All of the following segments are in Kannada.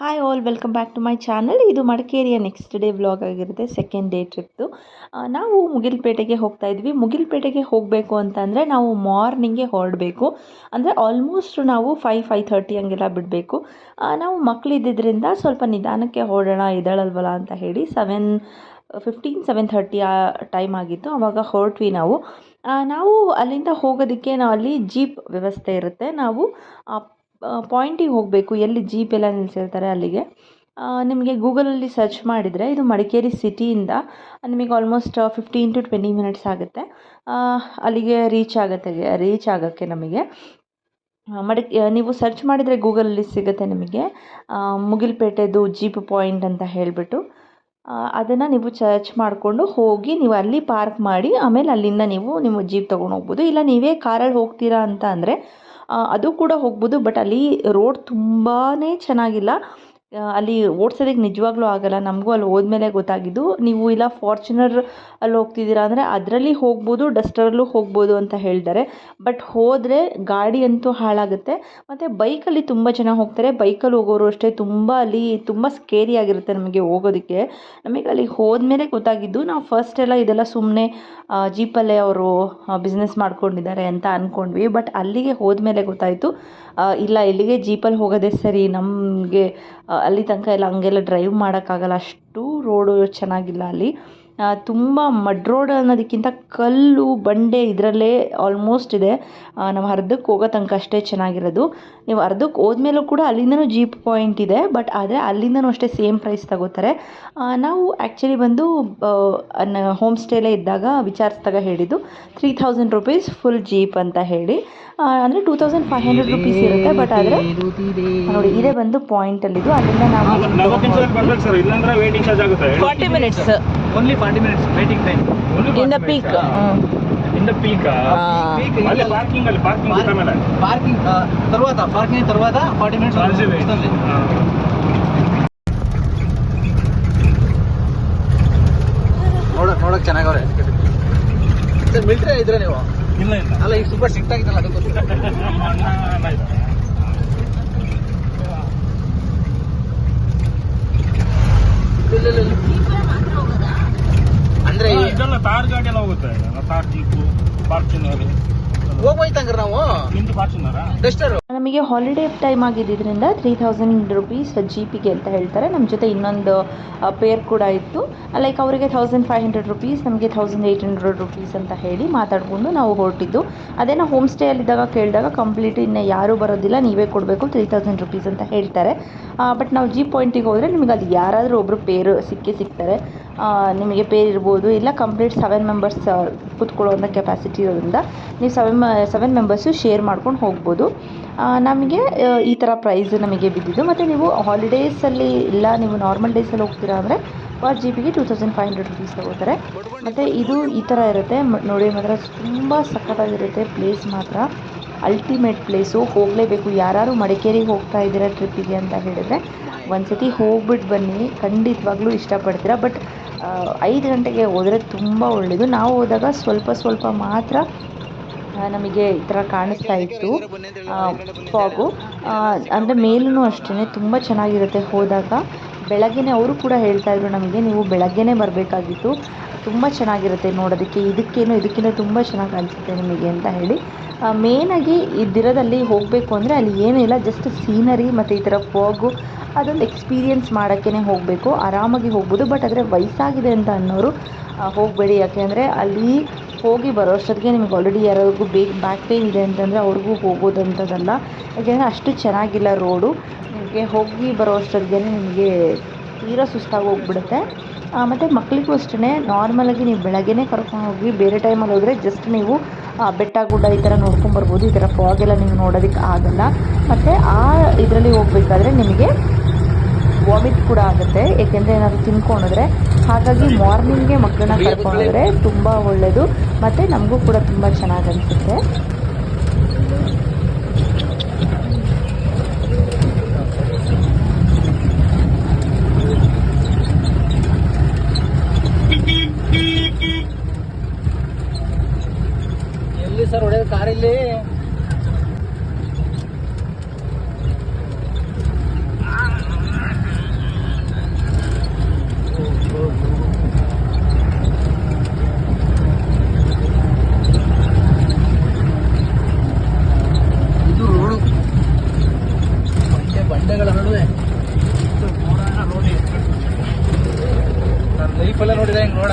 Hi all welcome back to my channel ಇದು ಮಡಿಕೇರಿಯ ನೆಕ್ಸ್ಟ್ ಡೇ ವ್ಲಾಗ್ ಆಗಿರುತ್ತೆ ಸೆಕೆಂಡ್ ಡೇ ಟ್ರಿಪ್ದು ನಾವು ಮುಗಿಲ್ಪೇಟೆಗೆ ಹೋಗ್ತಾ ಇದ್ವಿ. ಮುಗಿಲ್ಪೇಟೆಗೆ ಹೋಗಬೇಕು ಅಂತಂದರೆ ನಾವು ಮಾರ್ನಿಂಗೆ ಹೊರಡಬೇಕು. ಅಂದರೆ ಆಲ್ಮೋಸ್ಟ್ ನಾವು ಫೈವ್ ಫೈವ್ ಥರ್ಟಿ ಹಂಗೆಲ್ಲ ಬಿಡಬೇಕು. ನಾವು ಮಕ್ಕಳಿದ್ದರಿಂದ ಸ್ವಲ್ಪ ನಿಧಾನಕ್ಕೆ ಹೊರಡೋಣ ಇದ್ದಾಳಲ್ವಲ್ಲ ಅಂತ ಹೇಳಿ ಸೆವೆನ್ ಫಿಫ್ಟೀನ್ ಸೆವೆನ್ ಥರ್ಟಿ ಆ ಟೈಮ್ ಆಗಿತ್ತು. ಆವಾಗ ಹೊರಟ್ವಿ ನಾವು. ನಾವು ಅಲ್ಲಿಂದ ಹೋಗೋದಕ್ಕೆ ನಾವು ಅಲ್ಲಿ ಜೀಪ್ ವ್ಯವಸ್ಥೆ ಇರುತ್ತೆ. ನಾವು ಪಾಯಿಂಟಿಗೆ ಹೋಗಬೇಕು. ಎಲ್ಲಿ ಜೀಪ್ ಎಲ್ಲ ನಿಲ್ಲಿಸಿರ್ತಾರೆ ಅಲ್ಲಿಗೆ. ನಿಮಗೆ ಗೂಗಲಲ್ಲಿ ಸರ್ಚ್ ಮಾಡಿದರೆ ಇದು ಮಡಿಕೇರಿ ಸಿಟಿಯಿಂದ ನಿಮಗೆ almost fifteen to twenty minutes ಆಗುತ್ತೆ. ಅಲ್ಲಿಗೆ ರೀಚ್ ಆಗುತ್ತೆ ರೀಚ್ ಆಗೋಕ್ಕೆ ನಮಗೆ. ಮಡಿ ನೀವು ಸರ್ಚ್ ಮಾಡಿದರೆ ಗೂಗಲಲ್ಲಿ ಸಿಗುತ್ತೆ ನಿಮಗೆ. ಮುಗಿಲ್ಪೇಟೆದು ಜೀಪ್ ಪಾಯಿಂಟ್ ಅಂತ ಹೇಳಿಬಿಟ್ಟು. ಅದನ್ನು ನೀವು ಸರ್ಚ್ ಮಾಡಿಕೊಂಡು ಹೋಗಿ ನೀವು ಅಲ್ಲಿ ಪಾರ್ಕ್ ಮಾಡಿ, ಆಮೇಲೆ ಅಲ್ಲಿಂದ ನೀವು ನಿಮ್ಮ ಜೀಪ್ ತೊಗೊಂಡು ಹೋಗ್ಬೋದು. ಇಲ್ಲ ನೀವೇ ಕಾರಲ್ಲಿ ಹೋಗ್ತೀರಾ ಅಂತ ಅಂದರೆ ಅದು ಕೂಡ ಹೋಗ್ಬೋದು ಬಟ್ ಅಲ್ಲಿ ರೋಡ್ ತುಂಬಾ ಚೆನ್ನಾಗಿಲ್ಲ. ಅಲ್ಲಿ ಓಡ್ಸೋದಕ್ಕೆ ನಿಜವಾಗ್ಲೂ ಆಗಲ್ಲ. ನಮಗೂ ಅಲ್ಲಿ ಹೋದ್ಮೇಲೆ ಗೊತ್ತಾಗಿದ್ದು, ನೀವು ಇಲ್ಲ ಫಾರ್ಚುನರ್ ಅಲ್ಲಿ ಹೋಗ್ತಿದ್ದೀರಾ ಅಂದರೆ ಅದರಲ್ಲಿ ಹೋಗ್ಬೋದು, ಡಸ್ಟರಲ್ಲೂ ಹೋಗ್ಬೋದು ಅಂತ ಹೇಳ್ತಾರೆ. ಬಟ್ ಹೋದರೆ ಗಾಡಿ ಅಂತೂ ಹಾಳಾಗುತ್ತೆ. ಮತ್ತು ಬೈಕಲ್ಲಿ ತುಂಬ ಜನ ಹೋಗ್ತಾರೆ. ಬೈಕಲ್ಲಿ ಹೋಗೋರು ಅಷ್ಟೇ. ತುಂಬ ಅಲ್ಲಿ ತುಂಬ ಸ್ಕೇರಿ ಆಗಿರುತ್ತೆ ನಮಗೆ ಹೋಗೋದಕ್ಕೆ. ನಮಗೆ ಅಲ್ಲಿ ಹೋದ್ಮೇಲೆ ಗೊತ್ತಾಗಿದ್ದು, ನಾವು ಫಸ್ಟ್ ಎಲ್ಲ ಇದೆಲ್ಲ ಸುಮ್ಮನೆ ಜೀಪಲ್ಲೇ ಅವರು ಬಿಸ್ನೆಸ್ ಮಾಡ್ಕೊಂಡಿದ್ದಾರೆ ಅಂತ ಅಂದ್ಕೊಂಡ್ವಿ ಬಟ್ ಅಲ್ಲಿಗೆ ಹೋದ್ಮೇಲೆ ಗೊತ್ತಾಯಿತು ಇಲ್ಲ ಇಲ್ಲಿಗೆ ಜೀಪಲ್ಲಿ ಹೋಗೋದೇ ಸರಿ, ನಮಗೆ ಅಲ್ಲಿ ತನಕ ಎಲ್ಲ ಹಂಗೆಲ್ಲ ಡ್ರೈವ್ ಮಾಡೋಕ್ಕಾಗಲ್ಲ. ಅಷ್ಟು ರೋಡು ಚೆನ್ನಾಗಿಲ್ಲ ಅಲ್ಲಿ. ತುಂಬ ಮಡ್ ರೋಡ್ ಅನ್ನೋದಕ್ಕಿಂತ ಕಲ್ಲು ಬಂಡೆ ಇದರಲ್ಲೇ ಆಲ್ಮೋಸ್ಟ್ ಇದೆ. ನಾವು ಅರ್ಧಕ್ಕೆ ಹೋಗೋ ತನಕ ಅಷ್ಟೇ ಚೆನ್ನಾಗಿರೋದು. ನೀವು ಅರ್ಧಕ್ಕೆ ಹೋದ್ಮೇಲೂ ಕೂಡ ಅಲ್ಲಿಂದನೂ ಜೀಪ್ ಪಾಯಿಂಟ್ ಇದೆ ಬಟ್ ಆದರೆ ಅಲ್ಲಿಂದನೂ ಅಷ್ಟೇ ಸೇಮ್ ಪ್ರೈಸ್ ತಗೋತಾರೆ. ನಾವು ಆ್ಯಕ್ಚುಲಿ ಬಂದು ಹೋಮ್ ಸ್ಟೇಲೇ ಇದ್ದಾಗ ವಿಚಾರಿಸಿದಾಗ ಹೇಳಿದ್ದು three thousand rupees full jeep ಅಂತ ಹೇಳಿ. ಅಂದರೆ two thousand five hundred rupees ಇರುತ್ತೆ ಬಟ್ ಆದರೆ ನೋಡಿ ಇದೇ ಬಂದು ಪಾಯಿಂಟಲ್ಲಿದ್ದು ಅಲ್ಲಿಂದ ನಾವು ನಲವತ್ತು ನಿಮಿಷದಲ್ಲಿ ಸರ್ ಇಲ್ಲಾಂದ್ರೆ ವೇಟಿಂಗ್ ಚಾರ್ಜ್ ಆಗುತ್ತೆ. Forty minutes only Forty minutes waiting time in the peak in the peak ಅಲ್ಲಿ ಪಾರ್ಕಿಂಗ್ ಅಲ್ಲಿ ಪಾರ್ಕಿಂಗ್ ಬಿಟ್ಟ ಮೇಲೆ ಪಾರ್ಕಿಂಗ್ తర్వాత ಪಾರ್ಕಿಂಗ್ తర్వాత ಫಾರ್ಟಿ ಮಿನಿಟ್ಸ್ ನೋಡಕ್ ನೋಡಕ್ ಚೆನ್ನಾಗವ್ರೆ ಸರ್ ಮಿಲ್ಟ್ರಿ ಇದ್ರೆ ನೀವು ಇಲ್ಲ ಇಲ್ಲ ಅಲ್ಲ ಈಗ ಸೂಪರ್ ಸ್ಟ್ರಿಕ್ಟ್ ಆಗಿದ್ದಲ್ಲ ಅದು ಗೊತ್ತಿಲ್ಲ ಇಲ್ಲ, ಇಲ್ಲ, ಇಲ್ಲ. ಅಂದ್ರೆ ಇದೆಲ್ಲ ತಾರ್ ಗಾಡಿ ಎಲ್ಲ ಹೋಗುತ್ತೆ. ತಾರ್ ಜೀಪು ಫಾರ್ಚುನರ್ ಹೋಗ್ಬೋಯ್ತಂಗ್ರ ನಾವು? ನಿಮ್ದು ಫಾರ್ಚುನರಾ ಡಸ್ಟರ್ ನಮಗೆ ಹಾಲಿಡೇ ಟೈಮ್ ಆಗಿದ್ದರಿಂದ ತ್ರೀ ತೌಸಂಡ್ ರುಪೀಸ್ ಜೀಪಿಗೆ ಅಂತ ಹೇಳ್ತಾರೆ. ನಮ್ಮ ಜೊತೆ ಇನ್ನೊಂದು ಪೇರ್ ಕೂಡ ಇತ್ತು. ಲೈಕ್ ಅವರಿಗೆ ತೌಸಂಡ್ ಫೈವ್ ಹಂಡ್ರೆಡ್ ರುಪೀಸ್ ನಮಗೆ ತೌಸಂಡ್ ಏಯ್ಟ್ ಹಂಡ್ರೆಡ್ ರುಪೀಸ್ ಅಂತ ಹೇಳಿ ಮಾತಾಡಿಕೊಂಡು ನಾವು ಹೊರಟಿದ್ದು. ಅದೇನ ಹೋಮ್ ಸ್ಟೇಯಲ್ಲಿದ್ದಾಗ ಕೇಳಿದಾಗ ಕಂಪ್ಲೀಟ್ ಇನ್ನು ಯಾರೂ ಬರೋದಿಲ್ಲ ನೀವೇ ಕೊಡಬೇಕು ತ್ರೀ ತೌಸಂಡ್ ರುಪೀಸ್ ಅಂತ ಹೇಳ್ತಾರೆ. ಬಟ್ ನಾವು ಜೀಪ್ ಪಾಯಿಂಟಿಗೆ ಹೋದರೆ ನಿಮಗೆ ಅದು ಯಾರಾದರೂ ಒಬ್ಬರು ಪೇರು ಸಿಕ್ಕೇ ಸಿಗ್ತಾರೆ. ನಿಮಗೆ ಪೇರ್ ಇರ್ಬೋದು, ಇಲ್ಲ ಕಂಪ್ಲೀಟ್ ಸೆವೆನ್ ಮೆಂಬರ್ಸ್ ಕೂತ್ಕೊಳ್ಳೋವಂಥ ಕೆಪಾಸಿಟಿ ಇರೋದ್ರಿಂದ ನೀವು ಸೆವೆನ್ ಸೆವೆನ್ ಮೆಂಬರ್ಸು ಶೇರ್ ಮಾಡ್ಕೊಂಡು ಹೋಗ್ಬೋದು. ನಮಗೆ ಈ ಥರ ಪ್ರೈಸ್ ನಮಗೆ ಬಿದ್ದಿದ್ದು. ಮತ್ತು ನೀವು ಹಾಲಿಡೇಸಲ್ಲಿ ಇಲ್ಲ, ನೀವು ನಾರ್ಮಲ್ ಡೇಸಲ್ಲಿ ಹೋಗ್ತೀರಾ ಅಂದರೆ ಪರ್ ಜಿ ಬಿಗೆ two thousand five hundred rupees ತಗೋತಾರೆ. ಮತ್ತು ಇದು ಈ ಥರ ಇರುತ್ತೆ. ನೋಡಿ ಮಾತ್ರ ತುಂಬ ಸಖತ್ತಾಗಿರುತ್ತೆ ಪ್ಲೇಸ್ ಮಾತ್ರ. ಅಲ್ಟಿಮೇಟ್ ಪ್ಲೇಸು ಹೋಗಲೇಬೇಕು. ಯಾರು ಮಡಿಕೇರಿಗೆ ಹೋಗ್ತಾ ಇದ್ದೀರಾ ಟ್ರಿಪ್ಪಿಗೆ ಅಂತ ಹೇಳಿದರೆ ಒಂದು ಸತಿ ಹೋಗ್ಬಿಟ್ಟು ಬನ್ನಿ. ಖಂಡಿತವಾಗ್ಲೂ ಇಷ್ಟಪಡ್ತೀರಾ. ಬಟ್ ಐದು ಗಂಟೆಗೆ ಹೋದರೆ ತುಂಬ ಒಳ್ಳೆಯದು ನಾವು ಹೋದಾಗ ಸ್ವಲ್ಪ ಸ್ವಲ್ಪ ಮಾತ್ರ ನಮಗೆ ಈ ಥರ ಕಾಣಿಸ್ತಾ ಇತ್ತು. ಫಾಗು ಅಂದರೆ ಮೇಲೂ ಅಷ್ಟೇ ತುಂಬ ಚೆನ್ನಾಗಿರುತ್ತೆ ಹೋದಾಗ. ಬೆಳಗ್ಗೆನೆ ಅವರು ಕೂಡ ಹೇಳ್ತಾ ಇದ್ರು ನಮಗೆ, ನೀವು ಬೆಳಗ್ಗೆನೇ ಬರಬೇಕಾಗಿತ್ತು. ತುಂಬ ಚೆನ್ನಾಗಿರುತ್ತೆ ನೋಡೋದಕ್ಕೆ. ಇದಕ್ಕೇನು, ಇದಕ್ಕಿಂತ ತುಂಬ ಚೆನ್ನಾಗಿ ಕಾಣಿಸುತ್ತೆ ನಿಮಗೆ ಅಂತ ಹೇಳಿ. ಮೇನಾಗಿ ದಿರದಲ್ಲಿ ಹೋಗಬೇಕು ಅಂದರೆ ಅಲ್ಲಿ ಏನಿಲ್ಲ ಜಸ್ಟ್ ಸೀನರಿ ಮತ್ತು ಈ ಥರ ಫೋಗು ಅದೊಂದು ಎಕ್ಸ್ಪೀರಿಯನ್ಸ್ ಮಾಡೋಕ್ಕೇ ಹೋಗಬೇಕು. ಆರಾಮಾಗಿ ಹೋಗ್ಬೋದು ಬಟ್ ಆದರೆ ವಯಸ್ಸಾಗಿದೆ ಅಂತ ಅನ್ನೋರು ಹೋಗಬೇಡಿ. ಯಾಕೆಂದರೆ ಅಲ್ಲಿ ಹೋಗಿ ಬರೋ ಅಷ್ಟೊತ್ತಿಗೆ ನಿಮ್ಗೆ ಆಲ್ರೆಡಿ ಯಾರಿಗೂ ಬೇಗ ಬ್ಯಾಕ್ ಪೇನ್ ಇದೆ ಅಂತಂದರೆ ಅವ್ರಿಗೂ ಹೋಗೋದಂಥದ್ದಲ್ಲ. ಯಾಕೆಂದರೆ ಅಷ್ಟು ಚೆನ್ನಾಗಿಲ್ಲ ರೋಡು ನಿಮಗೆ ಹೋಗಿ ಬರೋ ಅಷ್ಟೊತ್ತಿಗೆ ನಿಮಗೆ ತೀರಾ ಸುಸ್ತಾಗಿ ಹೋಗ್ಬಿಡುತ್ತೆ. ಮತ್ತು ಮಕ್ಕಳಿಗೂ ಅಷ್ಟೇ ನಾರ್ಮಲಾಗಿ ನೀವು ಬೆಳಗ್ಗೆನೇ ಕರ್ಕೊಂಡು ಹೋಗಿ ಬೇರೆ ಟೈಮಲ್ಲಿ ಹೋದರೆ ಜಸ್ಟ್ ನೀವು ಬೆಟ್ಟ ಗುಡ್ಡ ಈ ಥರ ನೋಡ್ಕೊಂಬರ್ಬೋದು ಈ ಥರ ಫಾಗ್ ಎಲ್ಲ ನೀವು ನೋಡೋದಕ್ಕೆ ಆಗಲ್ಲ. ಮತ್ತು ಆ ಇದರಲ್ಲಿ ಹೋಗಬೇಕಾದ್ರೆ ನಿಮಗೆ ವಾಮಿಟ್ ಕೂಡ ಆಗುತ್ತೆ ಏಕೆಂದರೆ ಏನಾದರೂ ತಿನ್ಕೊಂಡಿದ್ರೆ ಹಾಗಾಗಿ ಮಾರ್ನಿಂಗ್ಗೆ ಮಕ್ಕಳನ್ನ ಕರ್ಕೊಂಡೋದ್ರೆ ತುಂಬ ಒಳ್ಳೆಯದು ಮತ್ತು ನಮಗೂ ಕೂಡ ತುಂಬ ಚೆನ್ನಾಗಿ ಅನಿಸುತ್ತೆ. ಕಾರಲ್ಲಿ. ಬಂಡೆಗಳ ನಡುವೆ. ನೋಡಿ ನನ್ನ ಲೈಫೆಲ್ಲ ನೋಡಿದೆ ಹಿಂಗೆ ನೋಡ.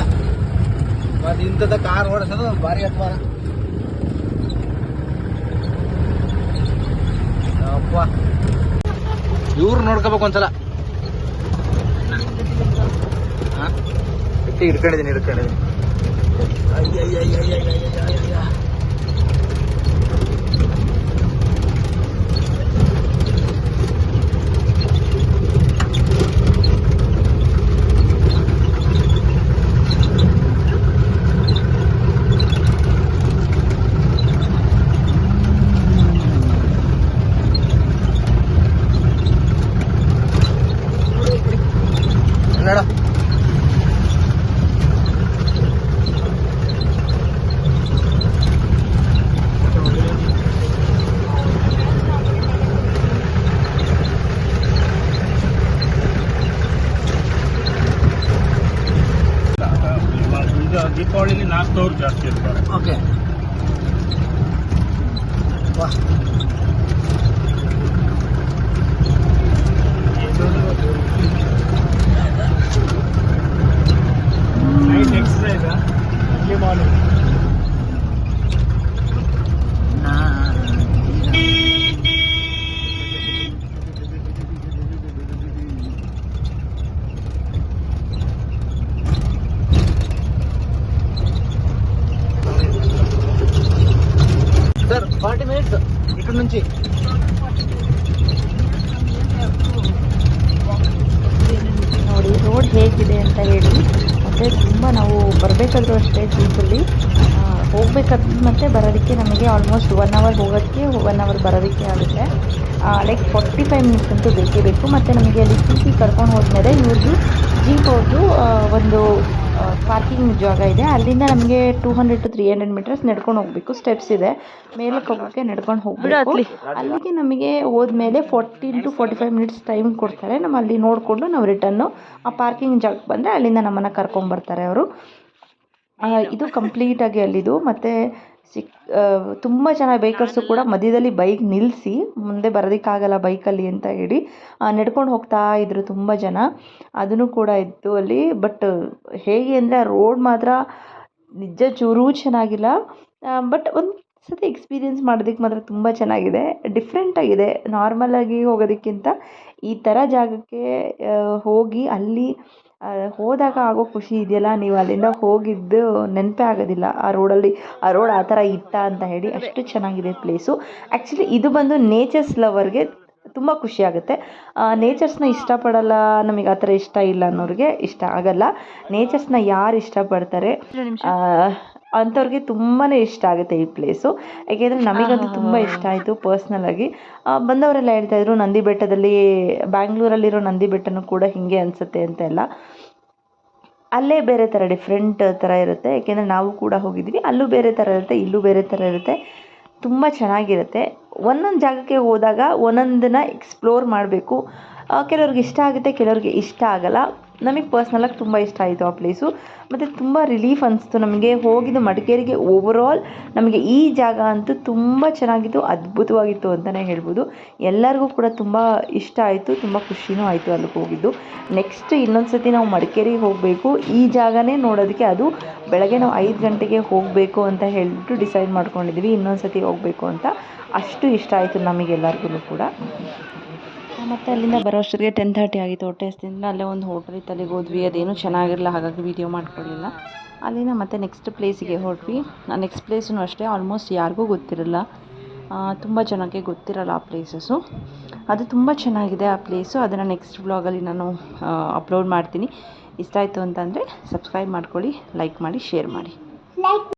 ಮತ್ತು ಇಂಥದ್ದು ಕಾರ್ ಓಡಿಸೋದು ಭಾರಿ ನೋಡ್ಕೋಬೇಕು ಒಂದ್ಸಲ. ಹಾ? ಗಟ್ಟಿ ಹಿಡ್ಕೊಂಡಿದ್ದೀನಿ ಹಿಡ್ಕೊಂಡಿದ್ದೀನಿ. ದೀಪಾವಳಿಲಿ ನಾಲ್ಕು ಜಾಸ್ತಿ ಇರ್ತಾರೆ. ಓಕೆ. ನೈಟ್ ಎಕ್ಸಸೈಸ್ ಇಲ್ಲಿ ಮಾರ್ನಿಂಗ್ ఫార్టీ మినిట్స్ ఇక్కడ నుంచి ನೋಡಿ ರೋಡ್ ಹೇಗಿದೆ ಅಂತ ಹೇಳಿ ಮತ್ತು ತುಂಬ ನಾವು ಬರಬೇಕಾದ್ರೂ ಅಷ್ಟೇ ಜೀಪಲ್ಲಿ ಹೋಗ್ಬೇಕಾದ್ರೆ ಮತ್ತು ಬರೋದಕ್ಕೆ ನಮಗೆ ಆಲ್ಮೋಸ್ಟ್ ಒನ್ ಅವರ್ ಹೋಗೋದಕ್ಕೆ ಒನ್ ಅವರ್ ಬರೋದಕ್ಕೆ ಆಗುತ್ತೆ ಲೈಕ್ ಫಾರ್ಟಿ ಫೈವ್ ಮಿನಿಟ್ಸ್ ಅಂತೂ ಬೇಕೇ ಬೇಕು ಮತ್ತು ನಮಗೆ ಅಲ್ಲಿ ಟಿ ಕರ್ಕೊಂಡು ಹೋದ್ಮೇಲೆ ಇವ್ರದ್ದು ಜೀಪ್ ಅವ್ರದ್ದು ಒಂದು ಪಾರ್ಕಿಂಗ್ ಜಾಗ ಇದೆ. ಅಲ್ಲಿಂದ ನಮಗೆ two hundred to three hundred metres ನಡ್ಕೊಂಡು ಹೋಗಬೇಕು. ಸ್ಟೆಪ್ಸ್ ಇದೆ. ಮೇಲೆ ಹೋಗೋಕ್ಕೆ ನಡ್ಕೊಂಡು ಹೋಗಬೇಕು. ಅಲ್ಲಿಗೆ ನಮಗೆ ಹೋದ್ಮೇಲೆ fourteen to forty five minutes time ಕೊಡ್ತಾರೆ. ನಮ್ಮ ಅಲ್ಲಿ ನೋಡಿಕೊಂಡು ನಾವು ರಿಟರ್ನು ಆ ಪಾರ್ಕಿಂಗ್ ಜಾಗ ಬಂದರೆ ಅಲ್ಲಿಂದ ನಮ್ಮನ್ನು ಕರ್ಕೊಂಬರ್ತಾರೆ ಅವರು. ಇದು ಕಂಪ್ಲೀಟಾಗಿ ಅಲ್ಲಿದು. ಮತ್ತು ಸಿಕ್ ತುಂಬ ಜನ ಬೈಕರ್ಸು ಕೂಡ ಮಧ್ಯದಲ್ಲಿ ಬೈಕ್ ನಿಲ್ಲಿಸಿ ಮುಂದೆ ಬರೋದಕ್ಕಾಗಲ್ಲ ಬೈಕಲ್ಲಿ ಅಂತ ಹೇಳಿ ನಡ್ಕೊಂಡು ಹೋಗ್ತಾ ಇದ್ದರು ತುಂಬ ಜನ. ಅದನ್ನು ಕೂಡ ಇತ್ತು ಅಲ್ಲಿ ಬಟ್ ಹೇಗೆ ಅಂದರೆ ಆ ರೋಡ್ ಮಾತ್ರ ನಿಜ ಚೂರೂ ಚೆನ್ನಾಗಿಲ್ಲ. ಬಟ್ ಒಂದು ಸತಿ ಎಕ್ಸ್ಪೀರಿಯೆನ್ಸ್ ಮಾಡೋದಕ್ಕೆ ಮಾತ್ರ ತುಂಬ ಚೆನ್ನಾಗಿದೆ. ಡಿಫ್ರೆಂಟಾಗಿದೆ ನಾರ್ಮಲಾಗಿ ಹೋಗೋದಕ್ಕಿಂತ ಈ ಥರ ಜಾಗಕ್ಕೆ ಹೋಗಿ ಅಲ್ಲಿ ಹೋದಾಗ ಆಗೋ ಖುಷಿ ಇದೆಯಲ್ಲ? ನೀವು ಅಲ್ಲಿಂದ ಹೋಗಿದ್ದು ನೆನಪೇ ಆಗೋದಿಲ್ಲ ಆ ರೋಡಲ್ಲಿ ಆ ರೋಡ್ ಆ ಥರ ಇತ್ತ ಅಂತ ಹೇಳಿ ಅಷ್ಟು ಚೆನ್ನಾಗಿದೆ ಪ್ಲೇಸು ಆ್ಯಕ್ಚುಲಿ ಇದು ಬಂದು ನೇಚರ್ಸ್ ಲವರ್ಗೆ ತುಂಬ ಖುಷಿ ಆಗುತ್ತೆ. ನೇಚರ್ಸ್ನ ಇಷ್ಟಪಡಲ್ಲ ನಮಗೆ ಆ ಥರ ಇಷ್ಟ ಇಲ್ಲ ಅನ್ನೋರಿಗೆ ಇಷ್ಟ ಆಗಲ್ಲ. ನೇಚರ್ಸ್ನ ಯಾರು ಇಷ್ಟಪಡ್ತಾರೆ? ಅಂಥವ್ರಿಗೆ ತುಂಬಾ ಇಷ್ಟ ಆಗುತ್ತೆ ಈ ಪ್ಲೇಸು ಯಾಕೆಂದರೆ ನಮಗಂತೂ ತುಂಬ ಇಷ್ಟ ಆಯಿತು ಪರ್ಸ್ನಲಾಗಿ ಬಂದವರೆಲ್ಲ ಹೇಳ್ತಾಯಿದ್ರು ನಂದಿ ಬೆಟ್ಟದಲ್ಲಿ ಬ್ಯಾಂಗ್ಳೂರಲ್ಲಿರೋ ನಂದಿ ಬೆಟ್ಟನೂ ಕೂಡ ಹೀಗೆ ಅನಿಸುತ್ತೆ ಅಂತ ಎಲ್ಲ ಅಲ್ಲೇ ಬೇರೆ ಥರ ಡಿಫ್ರೆಂಟ್ ಥರ ಇರುತ್ತೆ. ಯಾಕೆಂದರೆ ನಾವು ಕೂಡ ಹೋಗಿದ್ದೀವಿ. ಅಲ್ಲೂ ಬೇರೆ ಥರ ಇರುತ್ತೆ, ಇಲ್ಲೂ ಬೇರೆ ಥರ ಇರುತ್ತೆ. ತುಂಬ ಚೆನ್ನಾಗಿರುತ್ತೆ. ಒಂದೊಂದು ಜಾಗಕ್ಕೆ ಹೋದಾಗ ಒಂದೊಂದನ್ನ ಎಕ್ಸ್ಪ್ಲೋರ್ ಮಾಡಬೇಕು. ಕೆಲವ್ರಿಗೆ ಇಷ್ಟ ಆಗುತ್ತೆ, ಕೆಲವ್ರಿಗೆ ಇಷ್ಟ ಆಗಲ್ಲ. ನಮಗೆ ಪರ್ಸ್ನಲಾಗಿ ತುಂಬ ಇಷ್ಟ ಆಯಿತು ಆ ಪ್ಲೇಸು ಮತ್ತು ತುಂಬ ರಿಲೀಫ್ ಅನಿಸ್ತು ನಮಗೆ. ಹೋಗಿದ್ದು ಮಡಿಕೇರಿಗೆ ಓವರಾಲ್ ನಮಗೆ ಈ ಜಾಗ ಅಂತೂ ತುಂಬ ಚೆನ್ನಾಗಿತ್ತು, ಅದ್ಭುತವಾಗಿತ್ತು ಅಂತಲೇ ಹೇಳ್ಬೋದು. ಎಲ್ಲರಿಗೂ ಕೂಡ ತುಂಬ ಇಷ್ಟ ಆಯಿತು, ತುಂಬ ಖುಷಿನೂ ಆಯಿತು ಅಲ್ಲಿಗೆ ಹೋಗಿದ್ದು. ನೆಕ್ಸ್ಟ್ ಇನ್ನೊಂದು ಸತಿ ನಾವು ಮಡಿಕೇರಿಗೆ ಹೋಗಬೇಕು. ಈ ಜಾಗನೇ ನೋಡೋದಕ್ಕೆ ಅದು ಬೆಳಗ್ಗೆ ನಾವು ಐದು ಗಂಟೆಗೆ ಹೋಗಬೇಕು ಅಂತ ಹೇಳಿಬಿಟ್ಟು ಡಿಸೈಡ್ ಮಾಡ್ಕೊಂಡಿದ್ವಿ ಇನ್ನೊಂದು ಸತಿ ಹೋಗಬೇಕು ಅಂತ. ಅಷ್ಟು ಇಷ್ಟ ಆಯಿತು ನಮಗೆಲ್ಲರಿಗೂ ಕೂಡ. ಮತ್ತು ಅಲ್ಲಿಂದ ಬರೋ ಅಷ್ಟೊತ್ತಿಗೆ ಟೆನ್ ತರ್ಟಿ ಆಗಿತ್ತು. ಹೊಟ್ಟೆ ಹಸ್ತಿಂದ ಅಲ್ಲೇ ಒಂದು ಹೋಟೆಲ್ ತಲೆಗೆ ಹೋದ್ವಿ. ಅದೇನು ಚೆನ್ನಾಗಿರಲಿಲ್ಲ. ಹಾಗಾಗಿ ವೀಡಿಯೋ ಮಾಡ್ಕೊಳ್ಳಿಲ್ಲ ಅಲ್ಲಿಂದ ಮತ್ತೆ ನೆಕ್ಸ್ಟ್ ಪ್ಲೇಸಿಗೆ ಹೊರಟ್ವಿ ನೆಕ್ಸ್ಟ್ ಪ್ಲೇಸೂ ಅಷ್ಟೇ ಆಲ್ಮೋಸ್ಟ್ ಯಾರಿಗೂ ಗೊತ್ತಿರಲ್ಲ. ತುಂಬ ಜನಕ್ಕೆ ಗೊತ್ತಿರಲ್ಲ ಆ ಪ್ಲೇಸಸ್ಸು ಅದು ತುಂಬ ಚೆನ್ನಾಗಿದೆ ಆ ಪ್ಲೇಸು ಅದನ್ನು ನೆಕ್ಸ್ಟ್ ವ್ಲಾಗಲ್ಲಿ ನಾನು ಅಪ್ಲೋಡ್ ಮಾಡ್ತೀನಿ. ಇಷ್ಟ ಆಯಿತು ಅಂತಂದರೆ ಸಬ್ಸ್ಕ್ರೈಬ್ ಮಾಡ್ಕೊಳ್ಳಿ ಲೈಕ್ ಮಾಡಿ ಶೇರ್ ಮಾಡಿ.